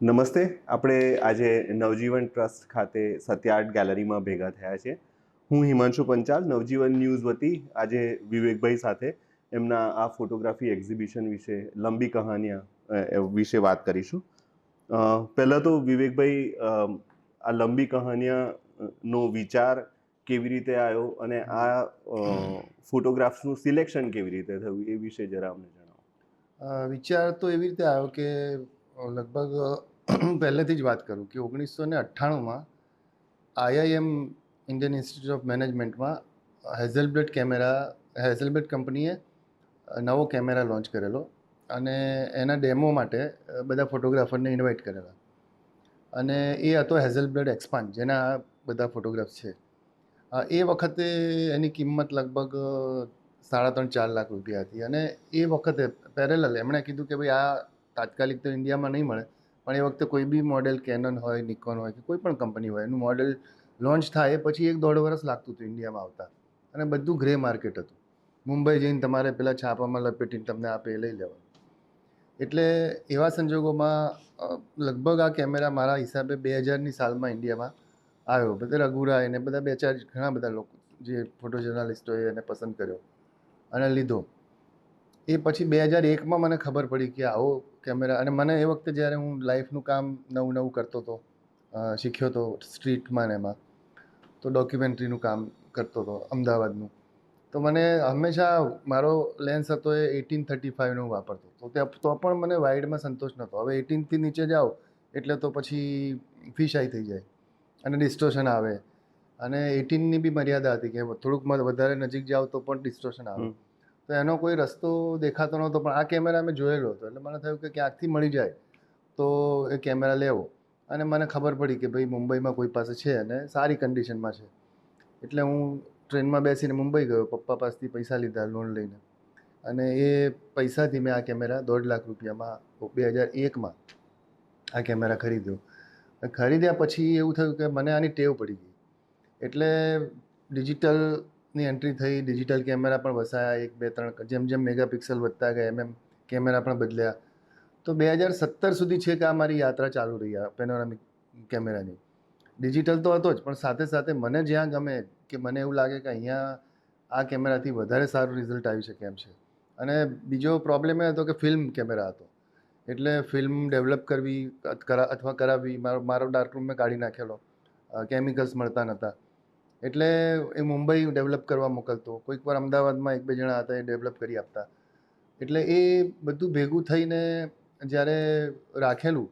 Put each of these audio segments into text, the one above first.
નમસ્તે. આપણે આજે નવજીવન ટ્રસ્ટ ખાતે સત્યાર્ટ ગેલેરીમાં ભેગા થયા છે. હું હિમાંશુ પંચાલ, નવજીવન ન્યૂઝ વતી આજે વિવેકભાઈ સાથે એમના આ ફોટોગ્રાફી એક્ઝિબિશન વિશે, લંબી કહાનીયા વિશે વાત કરીશું. પહેલાં તો વિવેકભાઈ આ લંબી કહાનીયા નો વિચાર કેવી રીતે આવ્યો અને આ ફોટોગ્રાફ્સનું સિલેક્શન કેવી રીતે થયું એ વિશે જરા અમને જણાવો. વિચાર તો એવી રીતે આવ્યો કે લગભગ પહેલેથી જ વાત કરું કે ઓગણીસો ને અઠ્ઠાણુંમાં આઈઆઈએમ ઇન્ડિયન ઇન્સ્ટિટ્યૂટ ઓફ મેનેજમેન્ટમાં હેઝલબ્લેડ કેમેરા, હેઝલબ્લેટ કંપનીએ નવો કેમેરા લોન્ચ કરેલો અને એના ડેમો માટે બધા ફોટોગ્રાફરને ઇન્વાઇટ કરેલા. અને એ હતો હેઝલબ્લેડ એક્સપાન્ડ, જેના બધા ફોટોગ્રાફ્સ છે. એ વખતે એની કિંમત લગભગ સાડા ત્રણ ચાર લાખ રૂપિયા હતી. અને એ વખતે પેરેલલ એમણે કીધું કે ભાઈ આ તાત્કાલિક તો ઇન્ડિયામાં નહીં મળે. પણ એ વખતે કોઈ બી મોડેલ કેનન હોય નિકોન હોય કે કોઈ પણ કંપની હોય, એનું મોડેલ લોન્ચ થાય પછી એક દોઢ વર્ષ લાગતું હતું ઇન્ડિયામાં આવતા. અને બધું ગ્રે માર્કેટ હતું. મુંબઈ જઈને તમારે પેલા છાપામાં લપેટીને તમને આપે લઈ લેવાનું. એટલે એવા સંજોગોમાં લગભગ આ કેમેરા મારા હિસાબે બે હજારની સાલમાં ઇન્ડિયામાં આવ્યો. બધા રઘુરાય એને બધા બે ચાર ઘણા બધા લોકો જે ફોટો જર્નાલિસ્ટોએ એને પસંદ કર્યો. અને લીધો. એ પછી બે હજાર એકમાં મને ખબર પડી કે આવો કેમેરા, અને મને એ વખતે જ્યારે હું લાઈફનું કામ નવું નવું કરતો હતો શીખ્યો હતો સ્ટ્રીટમાં ને એમાં, તો ડોક્યુમેન્ટરીનું કામ કરતો હતો અમદાવાદનું. તો મને હંમેશા મારો લેન્સ હતો એ એટીન થર્ટી ફાઇવનો હું વાપરતો. તો તે તો પણ મને વાઇડમાં સંતોષ નહોતો. હવે એટીનથી નીચે જાઓ એટલે તો પછી ફિશાઈ થઈ જાય, અને ડિસ્ટોશન આવે. અને એટીનની બી મર્યાદા હતી કે થોડુંક વધારે નજીક જાઓ તો પણ ડિસ્ટોશન આવે. તો એનો કોઈ રસ્તો દેખાતો નહોતો, પણ આ કેમેરા મેં જોયેલો હતો. એટલે મને થયું કે ક્યાંકથી મળી જાય તો એ કેમેરા લેવો અને મને ખબર પડી કે ભાઈ મુંબઈમાં કોઈ પાસે છે અને સારી કન્ડિશનમાં છે. એટલે હું ટ્રેનમાં બેસીને મુંબઈ ગયો, પપ્પા પાસેથી પૈસા લીધા લોન લઈને. અને એ પૈસાથી મેં આ કેમેરા દોઢ લાખ રૂપિયામાં બે હજાર એકમાં આ કેમેરા ખરીદ્યો. ખરીદ્યા પછી એવું થયું કે મને આની ટેવ પડી ગઈ. એટલે ડિજિટલની એન્ટ્રી થઈ ડિજિટલ કેમેરા પણ વસાયા, એક, બે, ત્રણ જેમ જેમ મેગાપિક્સલ વધતા ગયા, એમ એમ કેમેરા પણ બદલ્યા. તો બે હજાર સત્તર સુધી છે કે આ મારી યાત્રા ચાલુ રહી, આ પેનોરામિક કેમેરાની ડિજિટલ તો હતો જ, પણ સાથે સાથે મને જ્યાં ગમે કે મને એવું લાગે કે અહીંયા આ કેમેરાથી વધારે સારું રિઝલ્ટ આવી શકે એમ છે. અને બીજો પ્રોબ્લેમ એ હતો કે ફિલ્મ કેમેરા હતો. એટલે ફિલ્મ ડેવલપ કરવી, કરા- અથવા કરાવવી, મારો મારો ડાર્કરૂમ મેં કાઢી નાખેલો. કેમિકલ્સ મળતા નહોતા એટલે એ મુંબઈ ડેવલપ કરવા મોકલતો. કોઈક વાર અમદાવાદમાં એક બે જણા હતા એ ડેવલપ કરી આપતા. એટલે એ બધું ભેગું થઈને જ્યારે રાખેલું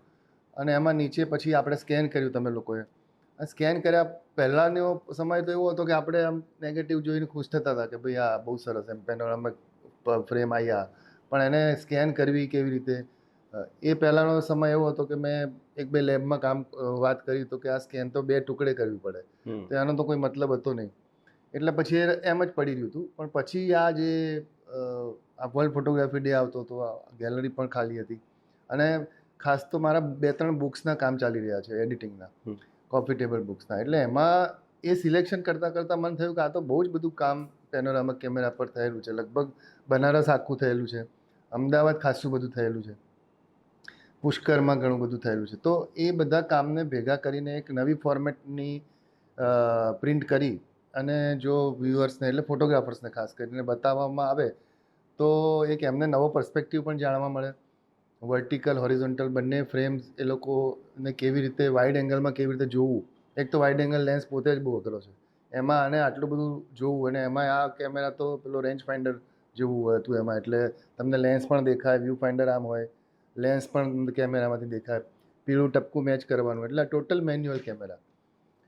અને એમાં નીચે પછી આપણે સ્કેન કર્યું તમે લોકોએ. સ્કેન કર્યા પહેલાંનો સમય તો એવો હતો કે આપણે આમ નેગેટિવ જોઈને ખુશ થતા હતા કે ભાઈ આ બહુ સરસ એમ. પેનોરામા ફ્રેમ આવ્યા પણ એને સ્કેન કરવી કેવી રીતે? એ પહેલાંનો સમય એવો હતો કે મેં એક બે લેબમાં કામ વાત કરી તો કે આ સ્કેન તો બે ટુકડે કરવી પડે. તો એનો તો કોઈ મતલબ હતો નહીં. એટલે પછી એમ જ પડી રહ્યું હતું. પણ પછી આ જે આ વર્લ્ડ ફોટોગ્રાફી ડે આવતો હતો ગેલેરી પણ ખાલી હતી. અને ખાસ તો મારા બે ત્રણ બુક્સના કામ ચાલી રહ્યા છે એડિટિંગના. કોફી ટેબલ બુક્સના એટલે એમાં એ સિલેક્શન કરતાં કરતાં મને થયું કે આ તો બહુ જ બધું કામ પેનોરામા કેમેરા પર થયેલું છે. લગભગ બનારસ આખું થયેલું છે. અમદાવાદ ખાસું બધું થયેલું છે. પુષ્કરમાં ઘણું બધું થયેલું છે. તો એ બધા કામને ભેગા કરીને એક નવી ફોર્મેટની પ્રિન્ટ કરી અને જો વ્યુઅર્સને એટલે ફોટોગ્રાફર્સને ખાસ કરીને બતાવવામાં આવે, તો એક એમને નવો પર્સપેક્ટિવ પણ જાણવા મળે. વર્ટિકલ હોરિઝોન્ટલ બંને ફ્રેમ્સ એ લોકોને કેવી રીતે વાઇડ એંગલમાં કેવી રીતે જોવું? એક તો વાઇડ એંગલ લેન્સ પોતે જ બહુ અઘરો છે. એમાં આને આટલું બધું જોવું અને એમાં આ કેમેરા તો પેલો રેન્જ ફાઇન્ડર જેવું હતું એમાં, એટલે તમને લેન્સ પણ દેખાય વ્યૂ ફાઇન્ડર આમ હોય. લેન્સ પણ કેમેરામાંથી દેખાય. પીળું ટપકું મેચ કરવાનું. એટલે ટોટલ મેન્યુઅલ કેમેરા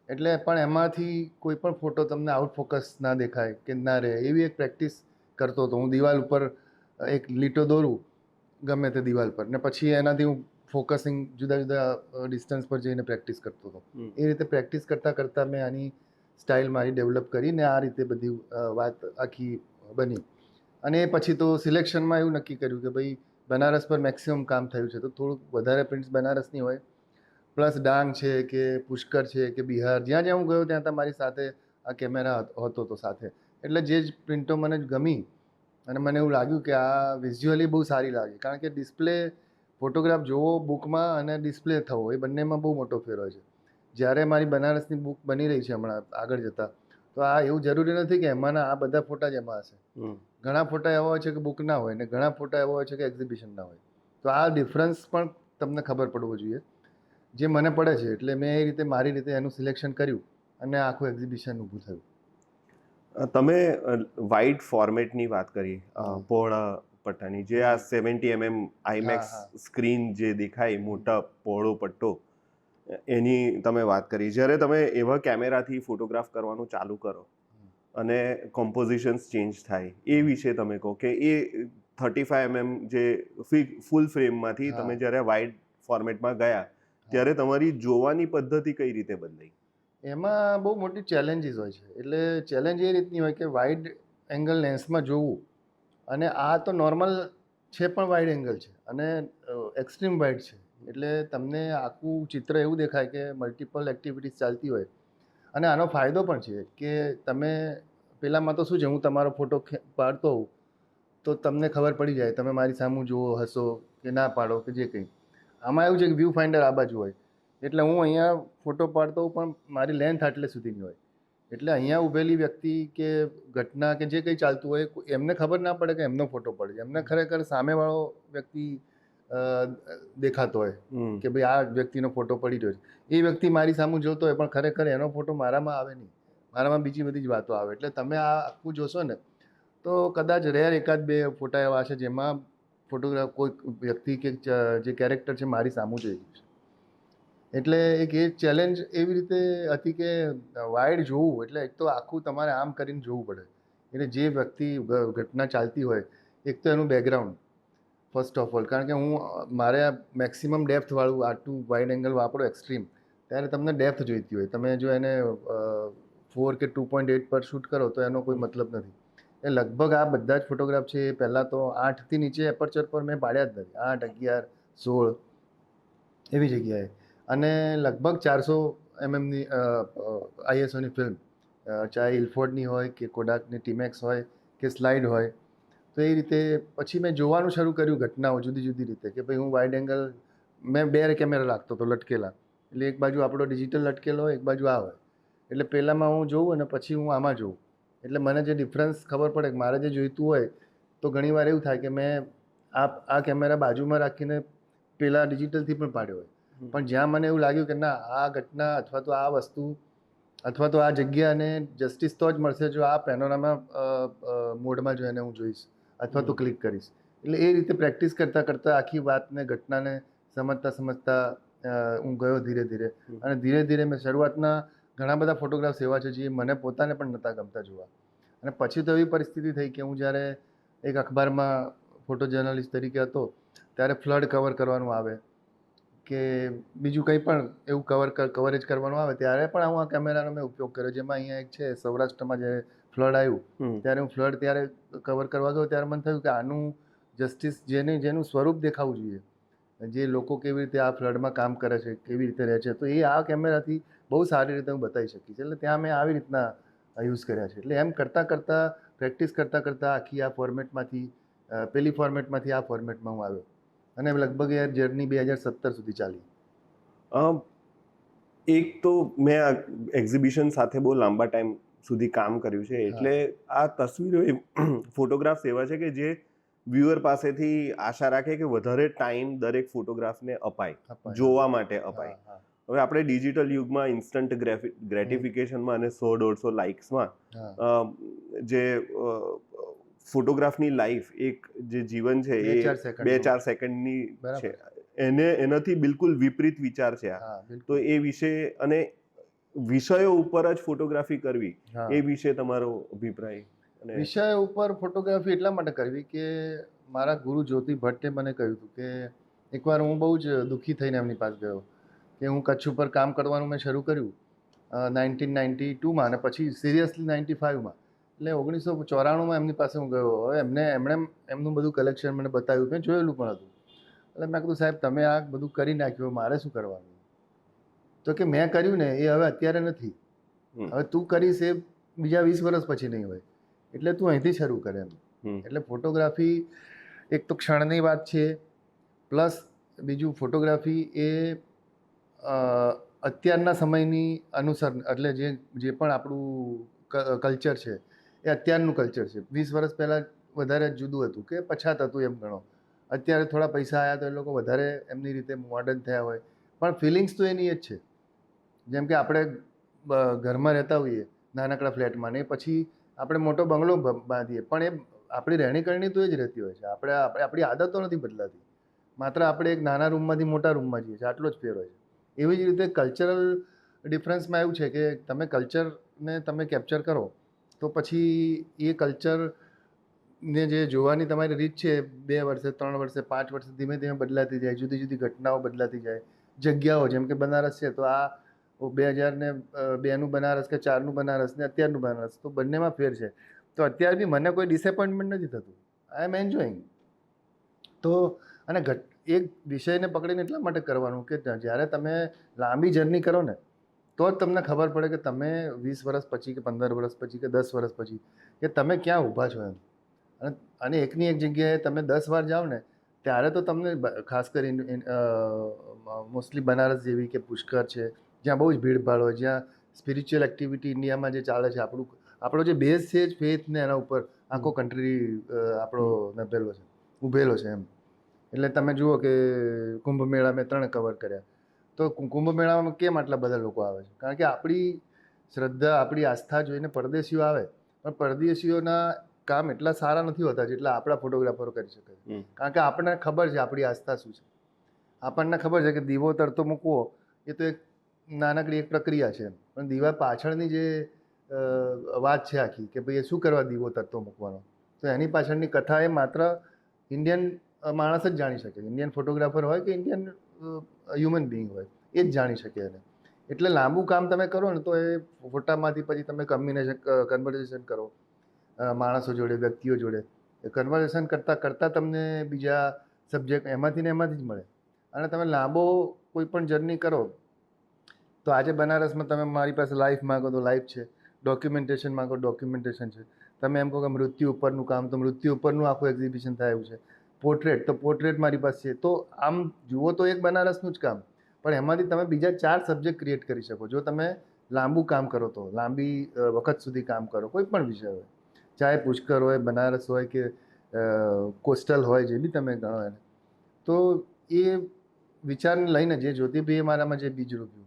એટલે પણ એમાંથી કોઈ પણ ફોટો તમને આઉટ ફોકસ ના દેખાય કે ના રહે. એવી એક પ્રેક્ટિસ કરતો હતો. હું દિવાલ ઉપર એક લીટો દોરું ગમે તે દિવાલ પર. ને પછી એનાથી હું ફોકસિંગ જુદા જુદા ડિસ્ટન્સ પર જઈને પ્રેક્ટિસ કરતો હતો. એ રીતે પ્રેક્ટિસ કરતાં કરતાં મેં આની સ્ટાઇલ મારી ડેવલપ કરીને આ રીતે બધી વાત આખી બની. અને એ પછી તો સિલેક્શનમાં એવું નક્કી કર્યું કે ભાઈ બનારસ પર મેક્સિમમ કામ થયું છે. તો થોડુંક વધારે પ્રિન્ટ્સ બનારસની હોય. પ્લસ ડાંગ છે કે પુષ્કર છે કે બિહાર. જ્યાં જ્યાં હું ગયો ત્યાં ત્યાં મારી સાથે આ કેમેરા હતો તો સાથે. એટલે જે જ પ્રિન્ટો મને ગમી અને મને એવું લાગ્યું કે આ વિઝ્યુઅલી બહુ સારી લાગી. કારણ કે ડિસ્પ્લે ફોટોગ્રાફ જોવો બુકમાં અને ડિસ્પ્લે થવો, એ બંનેમાં બહુ મોટો ફેર હોય છે. જ્યારે મારી બનારસની બુક બની રહી છે હમણાં આગળ જતાં, તો આ એવું જરૂરી નથી કે એમાંના આ બધા ફોટા જ એમાં હશે. ઘણા ફોટા એવા હોય છે કે બુકના હોય ને ઘણા ફોટા એવા હોય છે કે એક્ઝિબિશનના હોય. તો આ ડિફરન્સ પણ તમને ખબર પડવો જોઈએ. જે મને પડે છે એટલે મેં એ રીતે મારી રીતે એનું સિલેક્શન કર્યું અને આખું એક્ઝિબિશન ઊભું થયું. તમે વાઇડ ફોર્મેટની વાત કરી પહોળા પટ્ટાની. જે આ સેવન્ટી એમએમ આઈમેક્સ સ્ક્રીન જે દેખાય મોટા પહોળો પટ્ટો એની તમે વાત કરી. જ્યારે તમે એવા કેમેરાથી ફોટોગ્રાફ કરવાનું ચાલુ કરો અને કોમ્પોઝિશન્સ ચેન્જ થાય. એ વિશે તમે કહો કે એ થર્ટી ફાઈવ એમએમ જે ફૂલ ફ્રેમમાંથી તમે જ્યારે વાઇડ ફોર્મેટમાં ગયા ત્યારે તમારી જોવાની પદ્ધતિ કઈ રીતે બદલાઈ? એમાં બહુ મોટી ચેલેન્જીસ હોય છે. એટલે ચેલેન્જ એ રીતની હોય કે વાઇડ એંગલ લેન્સમાં જોવું અને આ તો નોર્મલ છે પણ વાઇડ એંગલ છે અને એક્સ્ટ્રીમ વાઇડ છે. એટલે તમને આખું ચિત્ર એવું દેખાય કે મલ્ટિપલ એક્ટિવિટીઝ ચાલતી હોય અને આનો ફાયદો પણ છે કે તમે પેલામાં તો શું છે, હું તમારો ફોટો પાડતો હોઉં, તો તમને ખબર પડી જાય, તમે મારી સામું જુઓ, હસો કે ના પાડો કે જે કંઈ. આમાં એવું છે કે વ્યૂ ફાઇન્ડર આ બાજુ હોય. એટલે હું અહીંયા ફોટો પાડતો હોઉં, પણ મારી લેન્થ આટલે સુધીની હોય. એટલે અહીંયા ઊભેલી વ્યક્તિ કે ઘટના કે જે કંઈ ચાલતું હોય, એમને ખબર ના પડે કે એમનો ફોટો પડે એમને ખરેખર સામેવાળો વ્યક્તિ દેખાતો હોય. કે ભાઈ આ વ્યક્તિનો ફોટો પડી રહ્યો છે. એ વ્યક્તિ મારી સામે જોતો હોય પણ ખરેખર એનો ફોટો મારામાં આવે નહીં. મારામાં બીજી બધી જ વાતો આવે. એટલે તમે આ આખું જોશો ને તો કદાચ રેર એકાદ બે ફોટા એવા છે જેમાં ફોટોગ્રાફ કોઈ વ્યક્તિ કે જે કેરેક્ટર છે મારી સામું જોઈ રહ્યું છે. એટલે એક એ ચેલેન્જ એવી રીતે હતી કે વાઇડ જોવું એટલે એક તો આખું તમારે આમ કરીને જોવું પડે. એટલે જે વ્યક્તિ ઘટના ચાલતી હોય એક તો એનું બેકગ્રાઉન્ડ ફર્સ્ટ ઓફ ઓલ કારણ કે હું, મારે મેક્સિમમ ડેપ્થવાળું આટલું વાઇડ એંગલ વાપરો એક્સ્ટ્રીમ ત્યારે તમને ડેપ્થ જોઈતી હોય. તમે જો એને ફોર કે ટુ પોઈન્ટ એટ પર શૂટ કરો તો એનો કોઈ મતલબ નથી. એ લગભગ આ બધા જ ફોટોગ્રાફ છે એ પહેલાં તો આઠથી નીચે એપર્ચર પર મેં પાડ્યા જ નથી. આઠ, અગિયાર, સોળ એવી જગ્યાએ. અને લગભગ ચારસો એમએમની આઈએસઓની ફિલ્મ ચાહે ઇલ્ફોર્ડની હોય કે કોડાકની ટીમેક્સ હોય કે સ્લાઇડ હોય. તો એ રીતે પછી મેં જોવાનું શરૂ કર્યું ઘટનાઓ જુદી જુદી રીતે કે ભાઈ હું વાઇડ એંગલ મેં બે કેમેરા લાગતો હતો લટકેલા. એટલે એક બાજુ આપણો ડિજિટલ લટકેલો હોય એક બાજુ આ હોય. એટલે પહેલાંમાં હું જોઉં અને પછી હું આમાં જોઉં. એટલે મને જે ડિફરન્સ ખબર પડે કે મારે જે જોઈતું હોય તો ઘણીવાર એવું થાય કે મેં આ આ કેમેરા બાજુમાં રાખીને પહેલાં ડિજિટલથી પણ પાડ્યો હોય. પણ જ્યાં મને એવું લાગ્યું કે ના આ ઘટના અથવા તો આ વસ્તુ અથવા તો આ જગ્યાને જસ્ટિસ તો જ મળશે જો આ પેનોરામા મોડમાં જો એને હું જોઈશ. અથવા તો ક્લિક કરીશ. એટલે એ રીતે પ્રેક્ટિસ કરતાં કરતાં આખી વાતને ઘટનાને સમજતા સમજતા હું ગયો ધીરે ધીરે. અને ધીરે ધીરે મેં શરૂઆતના ઘણા બધા ફોટોગ્રાફ્સ એવા છે જે મને પોતાને પણ નહોતા ગમતા જોવા. અને પછી તો એવી પરિસ્થિતિ થઈ કે હું જ્યારે એક અખબારમાં ફોટો જર્નલિસ્ટ તરીકે હતો ત્યારે ફ્લડ કવર કરવાનું આવે કે બીજું કંઈ પણ એવું કવર કવરેજ કરવાનું આવે ત્યારે પણ હું આ કેમેરાનો મેં ઉપયોગ કર્યો જેમાં અહીંયા એક છે સૌરાષ્ટ્રમાં જ્યારે ફ્લડ આવ્યું. ત્યારે હું ફ્લડ ત્યારે કવર કરવા ગયો ત્યારે મને થયું કે આનું જસ્ટિસ જેને જેનું સ્વરૂપ દેખાવું જોઈએ. જે લોકો કેવી રીતે આ ફ્લડમાં કામ કરે છે કેવી રીતે રહે છે તો એ આ કેમેરાથી બહુ સારી રીતે હું બતાવી શકી છે એટલે ત્યાં મેં આવી રીતના યુઝ કર્યા છે. એટલે એમ કરતાં કરતાં પ્રેક્ટિસ કરતાં કરતાં આખી આ ફોર્મેટમાંથી પેલી ફોર્મેટમાંથી આ ફોર્મેટમાં હું આવ્યો. અને લગભગ યાર જર્ની બે હજાર સત્તર સુધી ચાલી. એક તો મેં એક્ઝિબિશન સાથે બહુ લાંબા ટાઈમ સુધી કામ કર્યું છે. એટલે આ તસવીરો એ ફોટોગ્રાફ્સ એવા છે કે જે વ્યુઅર પાસેથી આશા રાખે કે વધારે ટાઈમ દરેક ફોટોગ્રાફને અપાય. જોવા માટે અપાય. હવે આપણે ડિજિટલ યુગમાં ઇન્સ્ટન્ટ ગ્રેટિફિકેશનમાં અને સો દોઢસો લાઇક્સમાં. જે ફોટોગ્રાફની લાઈફ એક જે જીવન છે એ બે ચાર સેકન્ડની. છે. એને એનાથી બિલકુલ વિપરીત વિચાર છે આ. તો એ વિશે અને વિષયો ઉપર જ ફોટોગ્રાફી કરવી એ વિશે તમારો અભિપ્રાય અને વિષય ઉપર ફોટોગ્રાફી એટલા માટે કરવી કે મારા ગુરુ જ્યોતિ ભટ્ટે મને કહ્યું હતું કે એકવાર હું બહુ જ દુઃખી થઈને એમની પાસે ગયો કે હું કચ્છ ઉપર કામ કરવાનું મેં શરૂ કર્યું નાઇન્ટીન નાઇન્ટી ટુમાં અને પછી સિરિયસલી નાઇન્ટી ફાઇવમાં એટલે ઓગણીસો ચોરાણુંમાં એમની પાસે હું ગયો. હવે એમને એમણે એમનું બધું કલેક્શન મને બતાવ્યું મેં જોયેલું પણ હતું. એટલે મેં કીધું સાહેબ તમે આ બધું કરી નાખ્યું મારે શું કરવાનું? તો કે મેં કર્યું ને એ હવે અત્યારે નથી. હવે તું કરીશ એ બીજા વીસ વર્ષ પછી નહીં હોય. એટલે તું અહીંથી શરૂ કરે એમ. એટલે ફોટોગ્રાફી એક તો ક્ષણની વાત છે પ્લસ બીજું ફોટોગ્રાફી એ અત્યારના સમયની અનુસર એટલે જે જે પણ આપણું કલ્ચર છે એ અત્યારનું કલ્ચર છે. વીસ વર્ષ પહેલાં વધારે જુદું હતું કે પછાત હતું એમ ગણો. અત્યારે થોડા પૈસા આવ્યા તો એ લોકો વધારે એમની રીતે મોડર્ન થયા હોય. પણ ફિલિંગ્સ તો એની જ છે. જેમ કે આપણે ઘરમાં રહેતા હોઈએ, નાનકડા ફ્લેટમાં ને પછી આપણે મોટો બંગલો બાંધીએ. પણ એ આપણી રહેણીકરણી તો એ જ રહેતી હોય છે. આપણે આપણે, આપણી આદતો નથી બદલાતી. માત્ર આપણે એક નાના રૂમમાંથી મોટા રૂમમાં જઈએ છીએ. આટલો જ ફેર હોય છે. એવી જ રીતે કલ્ચરલ ડિફરન્સમાં એવું છે કે તમે કલ્ચરને તમે કેપ્ચર કરો, તો પછી એ કલ્ચરને જે જોવાની તમારી રીત છે, બે વર્ષે, ત્રણ વર્ષે, પાંચ વર્ષે ધીમે ધીમે બદલાતી જાય. જુદી જુદી ઘટનાઓ બદલાતી જાય. જગ્યાઓ જેમ કે બનારસ છે, તો આ બે હજાર ને બેનું બનારસ કે ચારનું બનારસ ને અત્યારનું બનારસ, તો બંનેમાં ફેર છે. તો અત્યારે બી મને કોઈ ડિસએપોઇન્ટમેન્ટ નથી થતું. આઈ એમ એન્જોઈંગ તો, અને ઘટ, એક વિષયને પકડીને એટલા માટે કરવાનું કે જ્યારે તમે લાંબી જર્ની કરો ને, તો જ તમને ખબર પડે કે તમે વીસ વર્ષ પછી કે પંદર વર્ષ પછી કે દસ વર્ષ પછી, કે તમે ક્યાં ઊભા છો એમ. અને અને એકની એક જગ્યાએ તમે દસ વાર જાઓ ને, ત્યારે તો તમને ખાસ કરીને મોસ્ટલી બનારસ જેવી કે પુષ્કર છે જ્યાં બહુ જ ભીડભાડ હોય જ્યાં સ્પિરિચ્યુઅલ એક્ટિવિટી ઇન્ડિયામાં જે ચાલે છે આપણું આપણો જે બેઝ છે જ ફેથ ને એના ઉપર આખો કન્ટ્રી આપણો નભેલો છે ઊભેલો છે એમ. એટલે તમે જુઓ કે કુંભ મેળા મેં ત્રણ કવર કર્યા. તો કુંભ મેળામાં કેમ આટલા બધા લોકો આવે છે? કારણ કે આપણી શ્રદ્ધા આપણી આસ્થા જોઈને પરદેશીઓ આવે પણ પરદેશીઓના કામ એટલા સારા નથી હોતા જેટલા આપણા ફોટોગ્રાફરો કરી શકે છે. કારણ કે આપણને ખબર છે આપણી આસ્થા શું છે. આપણને ખબર છે કે દીવો તરતો મૂકવો એ તો એક નાનકડી એક પ્રક્રિયા છે. પણ દીવા પાછળની જે વાત છે આખી કે ભાઈ એ શું કરવા દીવો તરતો મૂકવાનો? તો એની પાછળની કથા એ માત્ર ઇન્ડિયન માણસ જ જાણી શકે. ઇન્ડિયન ફોટોગ્રાફર હોય કે ઇન્ડિયન હ્યુમન બિંગ હોય, એ જ જાણી શકે એને. એટલે લાંબુ કામ તમે કરો ને તો એ ફોટામાંથી પછી તમે કમ્બિનેશન કન્વર્ઝેશન કરો. માણસો જોડે, વ્યક્તિઓ જોડે. એ કન્વર્ઝેશન કરતાં કરતાં તમને બીજા સબ્જેક્ટ એમાંથી ને એમાંથી જ મળે. અને તમે લાંબો કોઈ પણ જર્ની કરો તો આજે બનારસમાં તમે મારી પાસે લાઈફ માગો તો લાઈફ છે. ડોક્યુમેન્ટેશન માગો ડોક્યુમેન્ટેશન છે. તમે એમ કહો કે મૃત્યુ ઉપરનું કામ, તો મૃત્યુ ઉપરનું આખું એક્ઝિબિશન થાય એવું છે. પોર્ટ્રેટ તો પોર્ટ્રેટ મારી પાસે છે. તો આમ જુઓ તો એક બનારસનું જ કામ. પણ એમાંથી તમે બીજા ચાર સબ્જેક્ટ ક્રિએટ કરી શકો. જો તમે લાંબુ કામ કરો તો, લાંબી વખત સુધી કામ કરો, કોઈ પણ વિષય હોય. ચાહે પુષ્કર હોય, બનારસ હોય કે કોસ્ટલ હોય, જે બી તમે ગણો એને. તો એ વિચારને લઈને જે જ્યોતિભાઈએ મારામાં જે બીજ રોપ્યું.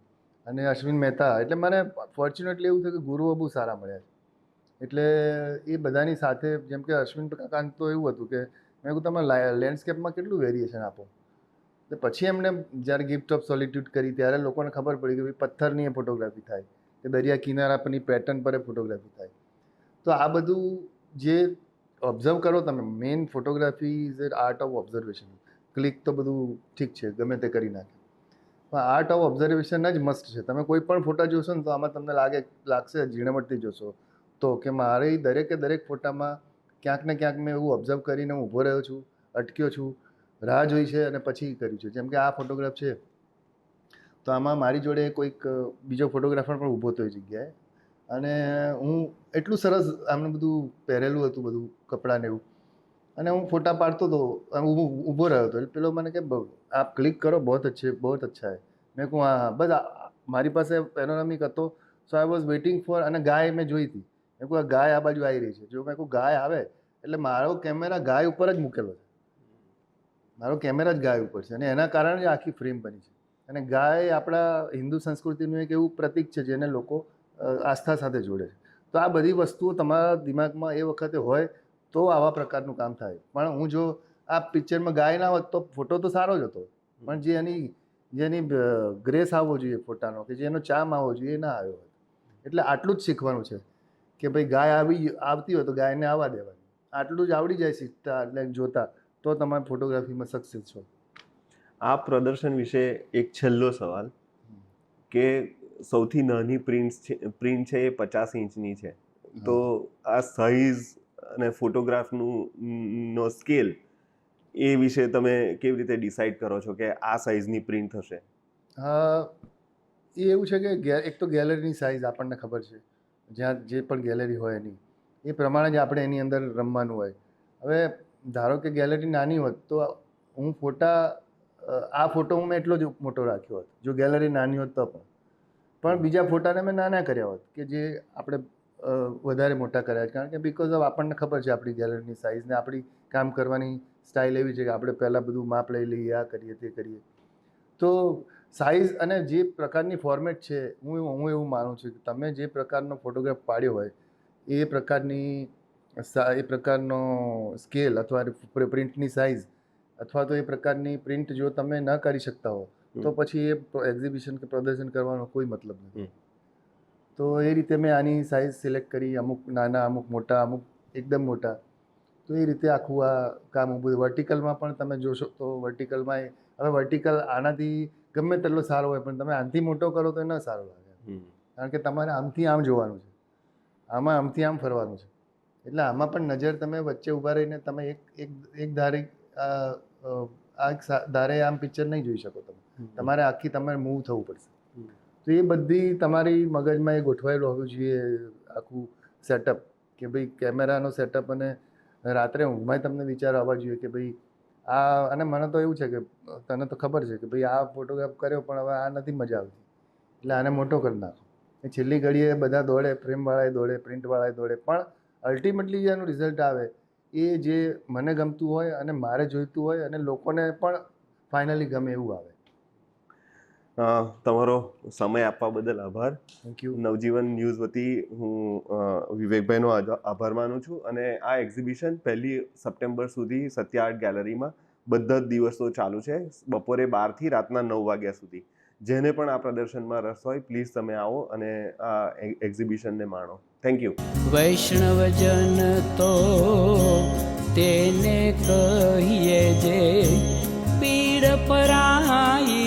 અને અશ્વિન મહેતા. એટલે મને ફોર્ચ્યુનેટલી એવું થયું કે ગુરુઓ બહુ સારા મળ્યા એટલે એ બધાની સાથે જેમ કે અશ્વિન કાંત તો એવું હતું કે મેં કહ્યું તમે લેન્ડસ્કેપમાં કેટલું વેરિએશન આપો? તો પછી એમને જ્યારે ગિફ્ટ ઓફ સોલિટ્યુડ કરી ત્યારે લોકોને ખબર પડી કે ભાઈ પથ્થરની એ ફોટોગ્રાફી થાય, કે દરિયા કિનારા પરની પેટર્ન પર એ ફોટોગ્રાફી થાય. તો આ બધું જે ઓબ્ઝર્વ કરો તમે main photography is art of observation click તો બધું ઠીક છે, ગમે તે કરી નાખે. પણ આર્ટ ઓફ ઓબ્ઝર્વેશન જ મસ્ત છે. તમે કોઈ પણ ફોટા જોશો ને તો આમાં તમને લાગે, લાગશે ઝીણવટથી જોશો. તો કે મારે દરેકે દરેક ફોટામાં ક્યાંક ને ક્યાંક મેં એવું ઓબ્ઝર્વ કરીને હું ઊભો રહ્યો છું, અટક્યો છું, રાહ જોઈ છે અને પછી કર્યું છે. જેમ કે આ ફોટોગ્રાફ છે. તો આમાં મારી જોડે કોઈક બીજો ફોટોગ્રાફર પણ ઊભો હતો જગ્યાએ. અને હું એટલું સરસ આમને બધું પહેરેલું હતું, બધું કપડાને એવું. અને હું ફોટા પાડતો હતો અને ઊભો રહ્યો હતો. એટલે પેલો મને કે આપ ક્લિક કરો, બહુત અચ્છે, બહુત અચ્છા હે. મેં કહું, હા બસ મારી પાસે પેનોરામિક હતો. So I was waiting for અને ગાય મેં જોઈ હતી. મેં કહું ગાય આ બાજુ આવી રહી છે. જો મેં કહું, ગાય આવે? એટલે મારો કેમેરા ગાય ઉપર જ મૂકેલો છે. મારો કેમેરા જ ગાય ઉપર છે. અને એના કારણે જ આખી ફ્રેમ બની છે. અને ગાય આપણા હિન્દુ સંસ્કૃતિનું એક એવું પ્રતીક છે, જેને લોકો આસ્થા સાથે જોડે છે. તો આ બધી વસ્તુઓ તમારા દિમાગમાં એ વખતે હોય તો આવા પ્રકારનું કામ થાય. પણ હું જો આ પિક્ચરમાં ગાય ના હોત તો ફોટો તો સારો જ હતો. પણ જે એની જેની ગ્રેસ આવવો જોઈએ ફોટાનો કે જેનો ચામ આવવો જોઈએ એ ના આવ્યો હોય એટલે આટલું જ શીખવાનું છે કે ભાઈ ગાય આવી આવતી હોય તો ગાયને આવવા દેવાની. આટલું જ આવડી જાય શીખતા એટલે જોતા તો તમે ફોટોગ્રાફીમાં સક્સેસ છો. આ પ્રદર્શન વિશે એક છેલ્લો સવાલ કે સૌથી નાની પ્રિન્ટ છે પ્રિન્ટ છે એ પચાસ ઇંચની છે. તો આ સાઇઝ અને ફોટોગ્રાફનું નો સ્કેલ એ વિશે તમે કેવી રીતે ડિસાઈડ કરો છો કે આ સાઇઝની પ્રિન્ટ થશે? એ એવું છે કે એક તો ગેલેરીની સાઇઝ આપણને ખબર છે. જ્યાં જે પણ ગેલેરી હોય એની. એ પ્રમાણે જ આપણે એની અંદર રમવાનું હોય. હવે ધારો કે ગેલેરી નાની હોત તો હું ફોટા આ ફોટો હું મેં એટલો જ મોટો રાખ્યો હોત. જો ગેલેરી નાની હોત તો પણ. પણ બીજા ફોટાને મેં નાના કર્યા હોત કે જે આપણે વધારે મોટા કર્યા છે. કારણ કે બિકોઝ ઓફ આપણને ખબર છે આપણી ગેલેરીની સાઇઝ ને આપણી કામ કરવાની સ્ટાઇલ એવી છે કે આપણે પહેલાં બધું માપ લઈ લઈએ આ કરીએ તે કરીએ. તો સાઇઝ અને જે પ્રકારની ફોર્મેટ છે હું હું એવું માનું છું કે તમે જે પ્રકારનો ફોટોગ્રાફ પાડ્યો હોય એ પ્રકારની સા- એ પ્રકારનો સ્કેલ અથવા પ્રિન્ટની સાઇઝ અથવા તો એ પ્રકારની પ્રિન્ટ જો તમે ન કરી શકતા હો તો પછી એ એક્ઝિબિશન કે પ્રદર્શન કરવાનો કોઈ મતલબ નથી. તો એ રીતે મેં આની સાઇઝ સિલેક્ટ કરી અમુક નાના અમુક મોટા અમુક એકદમ મોટા. તો એ રીતે આખું આ કામ ઊભું વર્ટિકલમાં પણ તમે જોશો તો વર્ટિકલમાં હવે વર્ટિકલ આનાથી ગમે તેટલો સારો હોય પણ તમે આનાથી મોટો કરો તો ન સારો લાગે. કારણ કે તમારે આમથી આમ જોવાનું છે. આમાં આમથી આમ ફરવાનું છે. એટલે આમાં પણ નજર તમે વચ્ચે ઊભા રહીને તમે એક એક એક ધારે આ ધારે આમ પિક્ચર નહીં જોઈ શકો તમે. તમારે આખી તમારે મૂવ થવું પડશે. તો એ બધી તમારી મગજમાં એ ગોઠવાયેલું હોવું જોઈએ, આખું સેટઅપ કે ભાઈ કેમેરાનો સેટઅપ અને રાત્રે ઊંઘમાં તમને વિચાર આવવા જોઈએ કે ભાઈ આ, અને મને તો એવું છે કે તને તો ખબર છે કે ભાઈ આ ફોટોગ્રાફ કર્યો પણ હવે આ નથી મજા આવતી. એટલે આને મોટો કરી નાખો. એ છેલ્લી ઘડીએ બધા દોડે, ફ્રેમવાળાએ દોડે, પ્રિન્ટવાળાએ દોડે, પણ અલ્ટિમેટલી જેનું રિઝલ્ટ આવે એ જે મને ગમતું હોય અને મારે જોઈતું હોય અને લોકોને પણ ફાઇનલી ગમે એવું આવે. તમારો સમય આપવા બદલ આભાર. થેન્ક યુ નવજીવન ન્યૂઝ વતી હું વિવેકભાઈનો આભાર માનું છું. અને આ એક્ઝિબિશન પહેલી સપ્ટેમ્બર સુધી સત્યા આર્ટ ગેલેરીમાં બધા જ દિવસો ચાલુ છે. બપોરે બારથી રાતના નવ વાગ્યા સુધી. જેને પણ આ પ્રદર્શનમાં રસ હોય પ્લીઝ તમે આવો અને આ એક્ઝિબિશનને માણો. થેન્ક યુ વૈષ્ણવજન તો તેને કહીએ જે પીડ પરાઈ